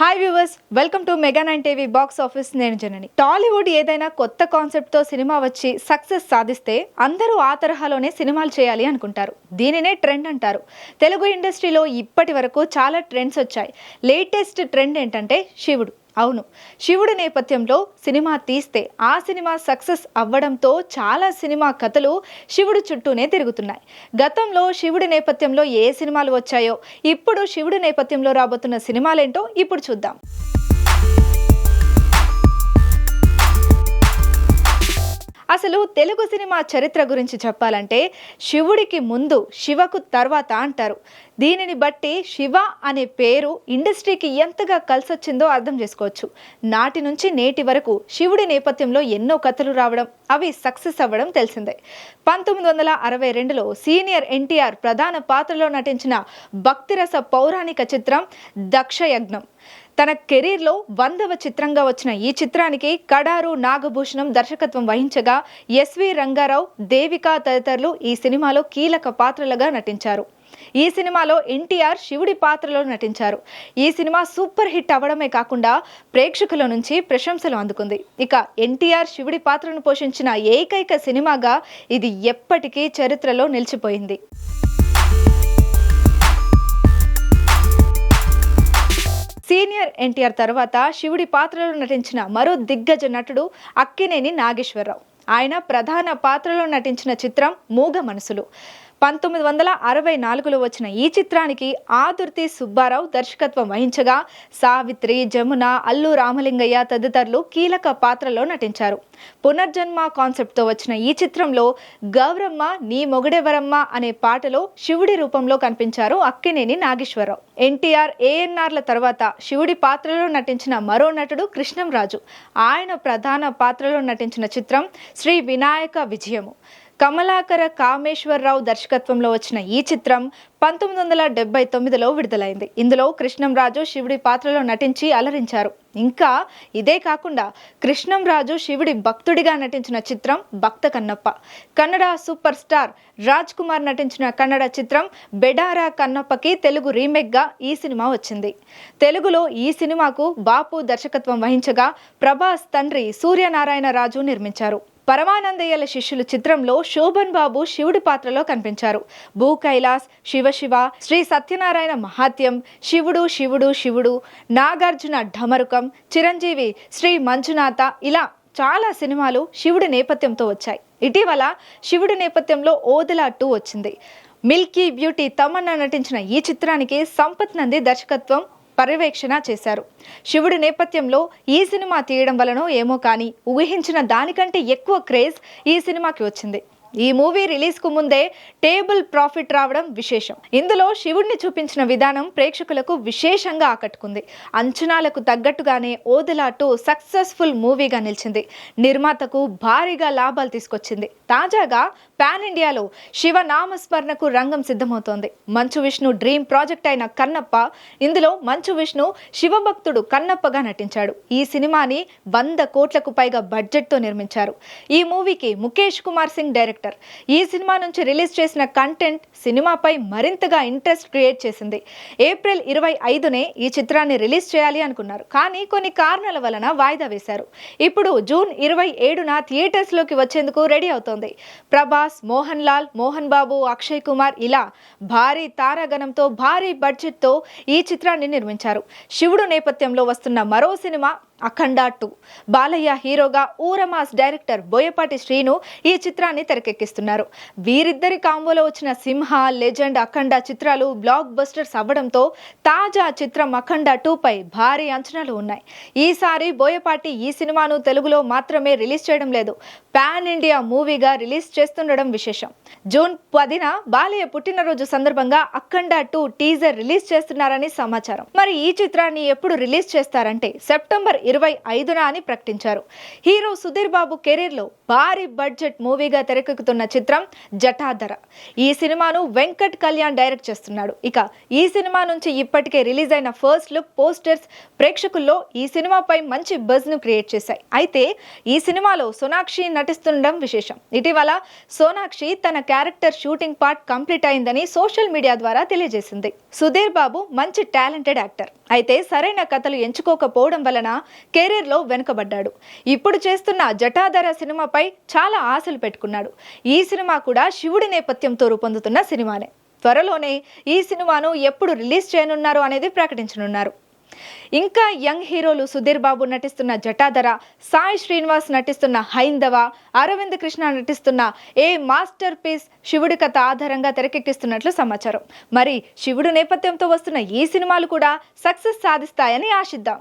Hi viewers welcome to Mega nine TV box office నేను జనని. టాలీవుడ్ ఏదైనా కొత్త కాన్సెప్ట్తో సినిమా వచ్చి సక్సెస్ సాధిస్తే అందరూ ఆ తరహాలోనే సినిమాలు చేయాలి అనుకుంటారు. దీనినే ట్రెండ్ అంటారు. తెలుగు ఇండస్ట్రీలో ఇప్పటి వరకు చాలా ట్రెండ్స్ వచ్చాయి. లేటెస్ట్ ట్రెండ్ ఏంటంటే శివుడు. అవును. శివుడి నేపథ్యంలో సినిమా తీస్తే ఆ సినిమా సక్సెస్ అవ్వడంతో చాలా సినిమా కథలు శివుడు చుట్టూనే తిరుగుతున్నాయి. గతంలో శివుడి నేపథ్యంలో ఏ సినిమాలు వచ్చాయో ఇప్పుడు శివుడి నేపథ్యంలో రాబోతున్న సినిమాలేంటో ఇప్పుడు చూద్దాం. అసలు తెలుగు సినిమా చరిత్ర గురించి చెప్పాలంటే శివుడికి ముందు శివకు తర్వాత అంటారు. దీనిని బట్టి శివ అనే పేరు ఇండస్ట్రీకి ఎంతగా కలిసొచ్చిందో అర్థం చేసుకోవచ్చు. నాటి నుంచి నేటి వరకు శివుడి నేపథ్యంలో ఎన్నో కథలు రావడం అవి సక్సెస్ అవ్వడం తెలిసిందే. పంతొమ్మిది వందల అరవై రెండులో సీనియర్ ఎన్టీఆర్ ప్రధాన పాత్రలో నటించిన భక్తిరస పౌరాణిక చిత్రం దక్షయజ్ఞం. తన కెరీర్లో వందవ చిత్రంగా వచ్చిన ఈ చిత్రానికి కడారు నాగభూషణం దర్శకత్వం వహించగా ఎస్వి రంగారావు దేవిక తదితరులు ఈ సినిమాలో కీలక పాత్రలుగా నటించారు. ఈ సినిమాలో ఎన్టీఆర్ శివుడి పాత్రలో నటించారు. ఈ సినిమా సూపర్ హిట్ అవ్వడమే కాకుండా ప్రేక్షకుల నుంచి ప్రశంసలు అందుకుంది. ఇక ఎన్టీఆర్ శివుడి పాత్రను పోషించిన ఏకైక సినిమాగా ఇది ఎప్పటికీ చరిత్రలో నిలిచిపోయింది. సీనియర్ ఎన్టీఆర్ తర్వాత శివుడి పాత్రలో నటించిన మరో దిగ్గజ నటుడు అక్కినేని నాగేశ్వరరావు. ఆయన ప్రధాన పాత్రలో నటించిన చిత్రం మూగ మనసులు పంతొమ్మిది వందల అరవై నాలుగులో వచ్చిన ఈ చిత్రానికి ఆదుర్తి సుబ్బారావు దర్శకత్వం వహించగా సావిత్రి జమున అల్లు రామలింగయ్య తదితరులు కీలక పాత్రలో నటించారు. పునర్జన్మ కాన్సెప్ట్తో వచ్చిన ఈ చిత్రంలో గౌరమ్మ నీ మొగడెవరమ్మ అనే పాటలో శివుడి రూపంలో కనిపించారు అక్కినేని నాగేశ్వరరావు. ఎన్టీఆర్ ఏఎన్ఆర్ల తర్వాత శివుడి పాత్రలో నటించిన మరో నటుడు కృష్ణంరాజు. ఆయన ప్రధాన పాత్రలో నటించిన చిత్రం శ్రీ వినాయక విజయము. కమలాకర కామేశ్వరరావు దర్శకత్వంలో వచ్చిన ఈ చిత్రం పంతొమ్మిది వందల డెబ్బై తొమ్మిదిలో విడుదలైంది. ఇందులో కృష్ణంరాజు శివుడి పాత్రలో నటించి అలరించారు. ఇంకా ఇదే కాకుండా కృష్ణంరాజు శివుడి భక్తుడిగా నటించిన చిత్రం భక్త కన్నప్ప. కన్నడ సూపర్ స్టార్ రాజ్ కుమార్ నటించిన కన్నడ చిత్రం బెడారా కన్నప్పకి తెలుగు రీమేక్గా ఈ సినిమా వచ్చింది. తెలుగులో ఈ సినిమాకు బాపు దర్శకత్వం వహించగా ప్రభాస్ తండ్రి సూర్యనారాయణ రాజు నిర్మించారు. పరమానందయ్యల శిష్యులు చిత్రంలో శోభన్ బాబు శివుడి పాత్రలో కనిపించారు. భూ కైలాస్ శివశివ శ్రీ సత్యనారాయణ మహాత్యం శివుడు శివుడు శివుడు నాగార్జున ఢమరుకం చిరంజీవి శ్రీ మంజునాథ ఇలా చాలా సినిమాలు శివుడి నేపథ్యంతో వచ్చాయి. ఇటీవల శివుడి నేపథ్యంలో ఓదెలా టూ వచ్చింది. మిల్కీ బ్యూటీ తమన్నా నటించిన ఈ చిత్రానికి సంపత్ నంది దర్శకత్వం పర్యవేక్షణ చేశారు. శివుడి నేపథ్యంలో ఈ సినిమా తీయడం వలనో ఏమో కానీ ఊహించిన దానికంటే ఎక్కువ క్రేజ్ ఈ సినిమాకి వచ్చింది. ఈ మూవీ రిలీజ్కు ముందే టేబుల్ ప్రాఫిట్ రావడం విశేషం. ఇందులో శివుణ్ణి చూపించిన విధానం ప్రేక్షకులకు విశేషంగా ఆకట్టుకుంది. అంచనాలకు తగ్గట్టుగానే ఓదలాటూ సక్సెస్ఫుల్ మూవీగా నిలిచింది. నిర్మాతకు భారీగా లాభాలు తీసుకొచ్చింది. తాజాగా పాన్ ఇండియాలో శివ నామస్మరణకు రంగం సిద్ధమవుతోంది. మంచు విష్ణు డ్రీమ్ ప్రాజెక్ట్ అయిన కన్నప్ప ఇందులో మంచు విష్ణు శివభక్తుడు కన్నప్పగా నటించాడు. ఈ సినిమాని వంద కోట్లకు పైగా బడ్జెట్తో నిర్మించారు. ఈ మూవీకి ముఖేష్ కుమార్ సింగ్ డైరెక్టర్ ఈ సినిమా నుంచి రిలీజ్ చేసిన కంటెంట్ సినిమాపై మరింతగా ఇంట్రెస్ట్ క్రియేట్ చేసింది. ఏప్రిల్ ఇరవై ఐదునే ఈ చిత్రాన్ని రిలీజ్ చేయాలి అనుకున్నారు. కానీ కొన్ని కారణాల వలన వాయిదా వేశారు. ఇప్పుడు జూన్ ఇరవై ఏడున థియేటర్స్లోకి వచ్చేందుకు రెడీ అవుతోంది. ప్రభాస్ మోహన్ లాల్ మోహన్ బాబు అక్షయ్ కుమార్ ఇలా భారీ తారాగణంతో భారీ బడ్జెట్తో ఈ చిత్రాన్ని నిర్మించారు. శివుడు నేపథ్యంలో వస్తున్న మరో సినిమా అఖండ టూ. బాలయ్య హీరోగా ఊరమాస్ డైరెక్టర్ బోయపాటి శ్రీను ఈ చిత్రాన్ని తెరకెక్కిస్తున్నారు. వీరిద్దరి కాంబోలో వచ్చిన సింహ లెజెండ్ అఖండ చిత్రాలు బ్లాక్ బస్టర్స్ అవ్వడంతో తాజా చిత్రం అఖండ టూ పై భారీ అంచనాలు ఉన్నాయి. ఈసారి బోయపాటి ఈ సినిమాను తెలుగులో మాత్రమే రిలీజ్ చేయడం లేదు. పాన్ ఇండియా మూవీగా రిలీజ్ చేస్తుండడం విశేషం. జూన్ పదిన బాలయ్య పుట్టినరోజు సందర్భంగా అఖండ టూ టీజర్ రిలీజ్ చేస్తున్నారని సమాచారం. మరి ఈ చిత్రాన్ని ఎప్పుడు రిలీజ్ చేస్తారంటే సెప్టెంబర్ ఇరవై ఐదున అని ప్రకటించారు. హీరో సుధీర్ బాబు కెరీర్లో భారీ బడ్జెట్ మూవీగా తెరకెక్కుతున్న చిత్రం జటాధర. ఈ సినిమాను వెంకట్ కళ్యాణ్ డైరెక్ట్ చేస్తున్నాడు. ఇక ఈ సినిమా నుంచి ఇప్పటికే రిలీజ్ అయిన ఫస్ట్ లుక్ పోస్టర్స్ ప్రేక్షకుల్లో ఈ సినిమాపై మంచి బజ్ను క్రియేట్ చేశాయి. అయితే ఈ సినిమాలో సోనాక్షి నటిస్తుండడం విశేషం. ఇటీవల సోనాక్షి తన క్యారెక్టర్ షూటింగ్ పార్ట్ కంప్లీట్ అయిందని సోషల్ మీడియా ద్వారా తెలియజేసింది. సుధీర్ బాబు మంచి టాలెంటెడ్ యాక్టర్. అయితే సరైన కథలు ఎంచుకోకపోవడం వలన కెరీర్లో వెనుకబడ్డాడు. ఇప్పుడు చేస్తున్న జటాధర సినిమాపై చాలా ఆశలు పెట్టుకున్నాడు. ఈ సినిమా కూడా శివుడి నేపథ్యంతో రూపొందుతున్న సినిమానే. త్వరలోనే ఈ సినిమాను ఎప్పుడు రిలీజ్ చేయనున్నారు అనేది ప్రకటించనున్నారు. ఇంకా యంగ్ హీరోలు సుధీర్ బాబు నటిస్తున్న జటాధర సాయి శ్రీనివాస్ నటిస్తున్న హైందవ అరవింద్ కృష్ణ నటిస్తున్న ఏ మాస్టర్ పీస్ శివుడి కథ ఆధారంగా తెరకెక్కిస్తున్నట్లు సమాచారం. మరి శివుడు నేపథ్యంతో వస్తున్న ఈ సినిమాలు కూడా సక్సెస్ సాధిస్తాయని ఆశిద్దాం.